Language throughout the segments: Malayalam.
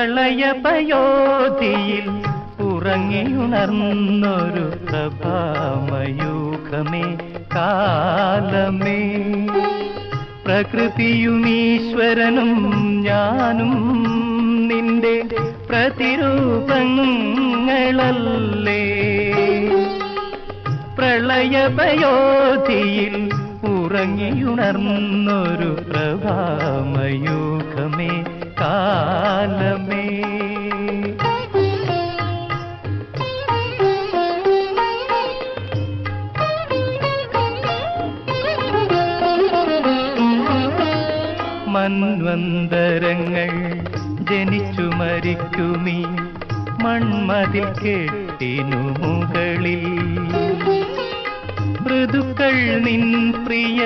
പ്രളയപയോധിയിൽ ഉറങ്ങിയുണർന്നൊരു പ്രഭാമയൂഖമേ കാലമേ. പ്രകൃതിയും ഈശ്വരനും ഞാനും നിന്റെ പ്രതിരൂപങ്ങളല്ലേ. പ്രളയപയോധിയിൽ ഉറങ്ങിയുണർന്നൊരു പ്രഭാമയൂഖമേ കാലമേ. മന്വന്തരങ്ങൾ ജനിച്ചു മരിക്കുമീ മൺമതിൽ കെട്ടിനു മുകളിൽ. ഋതുക്കൾ നിൻ പ്രിയ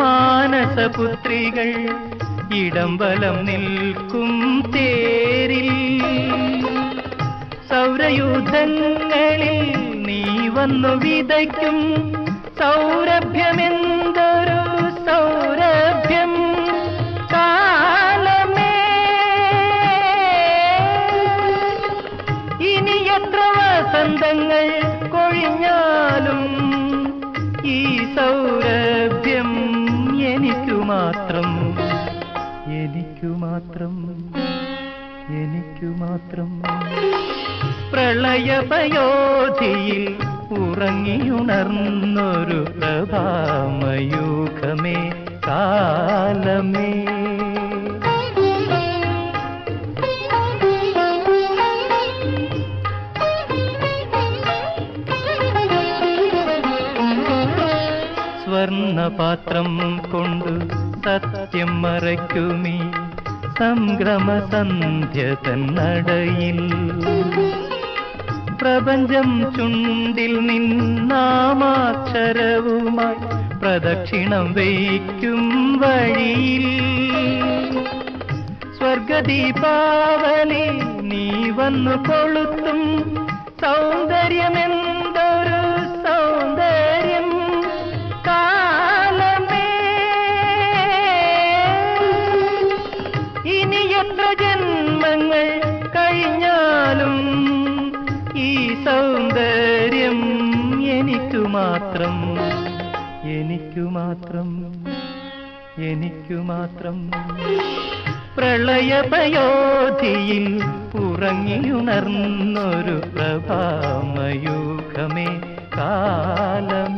മാനസപുത്രികൾ ഇടം ഇടംബലം നിൽക്കും തേരിൽ. സൗരയൂഥങ്ങളിൽ നീ വന്നു വിതയ്ക്കും സൗരഭ്യമെന്തൊരു സൗരഭ്യം എനിക്കു മാത്രം എനിക്കു മാത്രം എനിക്കു മാത്രം പ്രളയപയോധിയിൽ ഉറങ്ങിയുണർന്നൊരു പ്രഭാമയൂഖമേ കാലമേ. സ്വർണപാത്രം കൊണ്ടു സത്യം മറയ്ക്കുമീ. സംഗ്രമസന്ധ്യ തന്നടയിൽ പ്രപഞ്ചം ചുണ്ടിൽ നിന്നാമാക്ഷരവുമായി പ്രദക്ഷിണം വയ്ക്കും വഴിയിൽ. സ്വർഗദീപാവലി നീ വന്നു കൊളുത്തും സൗന്ദര്യമെന്തൊരു എത്ര ജന്മങ്ങൾ കഴിഞ്ഞാലും ഈ സൗന്ദര്യം എനിക്കു മാത്രം എനിക്കു മാത്രം എനിക്കു മാത്രം പ്രളയപയോധിയിൽ ഉറങ്ങിയുണർന്നൊരു പ്രഭാമയൂഖമേ കാലമേ